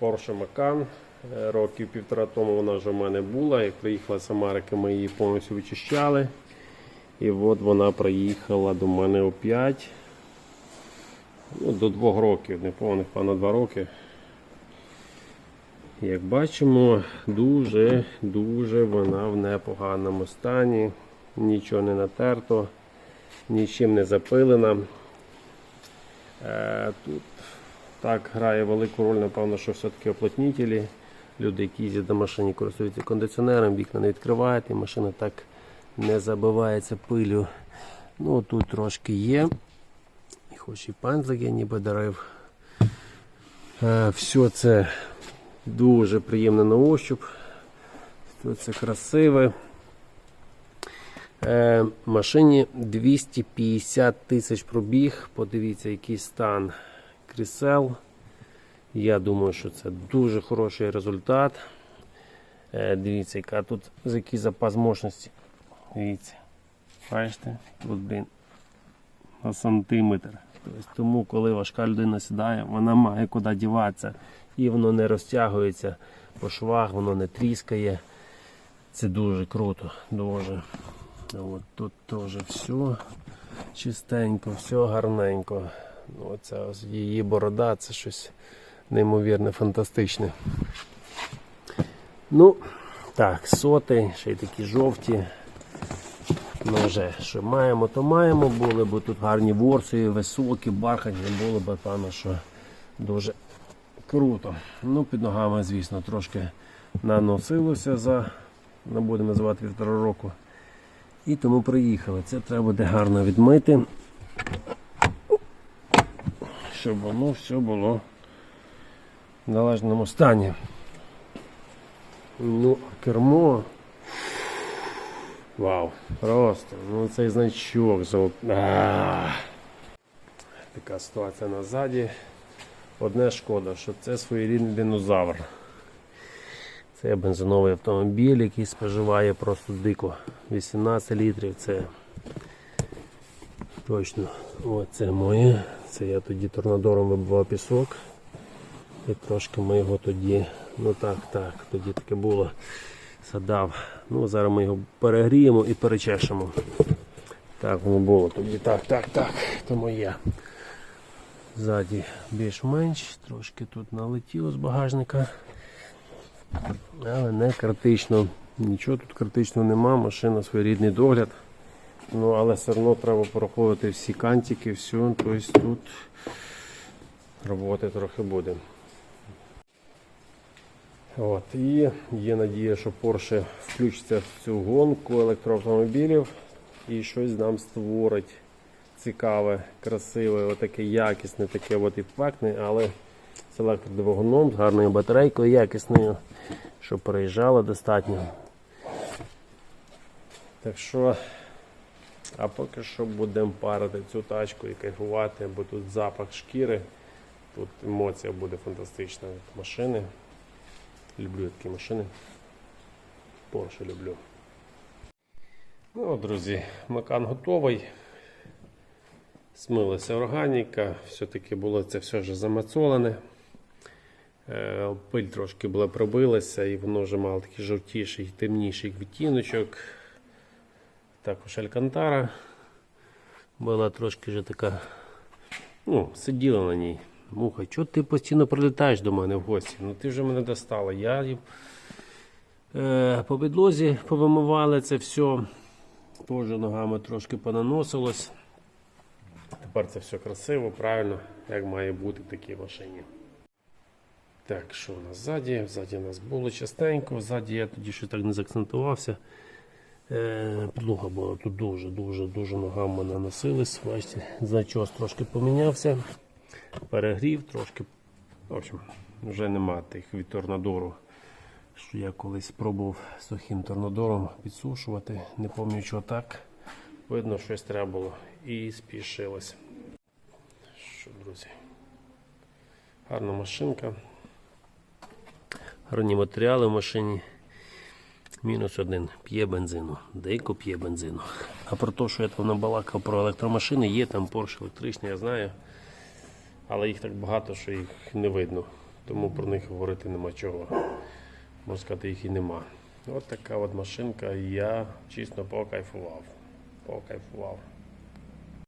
Porsche Macan. Е, Років півтора тому вона вже в мене була. Як приїхала з Америки, ми її повністю вичищали. І от вона приїхала до мене опять. Ну, до двох років, неповних, певно, два роки. Як бачимо, дуже-дуже вона в непоганому стані. Нічого не натерто, нічим не запилена. Е, Тут так грає велику роль, напевно, що все-таки оплотнітелі. Люди, які їздять на машині, користуються кондиціонером, вікна не відкривають, і машина так не забивається пилю. Ну, тут трошки є. І хоч і пензлик я ніби дарив. Е, Все це дуже приємно на ощуп. Все це красиве. Е, машині 250 тисяч пробіг. Подивіться, який стан крісел. Я думаю, що це дуже хороший результат. Е, дивіться, яка тут який запас мощності. Дивіться. Бачите? Тут, блін, на сантиметр. Тобто, тому, коли важка людина сідає, вона має куди діватися. І воно не розтягується по швах, воно не тріскає. Це дуже круто, дуже. От тут теж все чистенько, все гарненько. Ну, Оця її борода, це щось неймовірне, фантастичне. Ну, так, соти, ще й такі жовті. Ну вже що маємо, то маємо. Були б тут гарні ворси, високі, бархатні, було б певно, що дуже круто. Ну, під ногами, звісно, трошки наносилося за, не будемо називати півтора року. І тому приїхали. Це треба буде гарно відмити, щоб воно все було в належному стані. Ну, а кермо. Вау, просто. Ну цей значок золот. Така ситуація назаді. Одне шкода, що це своєрідний динозавр. Це бензиновий автомобіль, який споживає просто дико. 18 літрів. Це точно. Оце моє. Це я тоді торнадором вибивав пісок. І трошки ми його тоді, ну так, так, тоді таке було. Садав. Ну, зараз ми його перегріємо і перечешемо. Так воно було тоді. Так, так, так, то моє. Ззаді більш-менш, трошки тут налетіло з багажника. Але не критично. Нічого тут критичного нема, машина своєрідний догляд. Ну, але все одно треба проходити всі кантики, все, тобто тут роботи трохи буде. От, і є надія, що Porsche включиться в цю гонку електроавтомобілів і щось нам створить цікаве, красиве, отаке якісне, таке от ефектне, але з електродвигуном, з гарною батарейкою, якісною, щоб переїжджало достатньо. Так що, а поки що будемо парити цю тачку і кайфувати, бо тут запах шкіри, тут емоція буде фантастична від машини. Люблю такі машини. Porsche люблю. Ну, друзі, макан готовий. Смилася органіка, все-таки було це все вже замацолене. Е, Пиль трошки була пробилася і воно вже мало такий жовтіший, темніший відтіночок. Також алькантара була трошки вже така, ну, сиділа на ній. Муха, чого ти постійно прилітаєш до мене в гості? Ну ти вже мене достала. Я е, по підлозі повимивали це все. Теж ногами трошки понаносилось. Тепер це все красиво, правильно, як має бути в такій машині. Так, що у нас ззаді? Ззаді у нас було частенько, ззаді я тоді ще так не заакцентувався. Е, Підлога була тут дуже-дуже дуже ногами наносились. Бачите, значос трошки помінявся перегрів трошки. В общем, вже нема тих від торнадору, що я колись пробував сухим торнадором підсушувати. Не пам'ятаю, що так. Видно, щось треба було. І спішилось. Що, друзі? Гарна машинка. Гарні матеріали в машині. Мінус один. П'є бензину. Дико п'є бензину. А про те, що я там набалакав про електромашини, є там Porsche електричний, я знаю. Але їх так багато, що їх не видно. тому про них говорити нема чого. Можна сказати, їх і нема. От така от машинка, я чесно покайфував. Покайфував.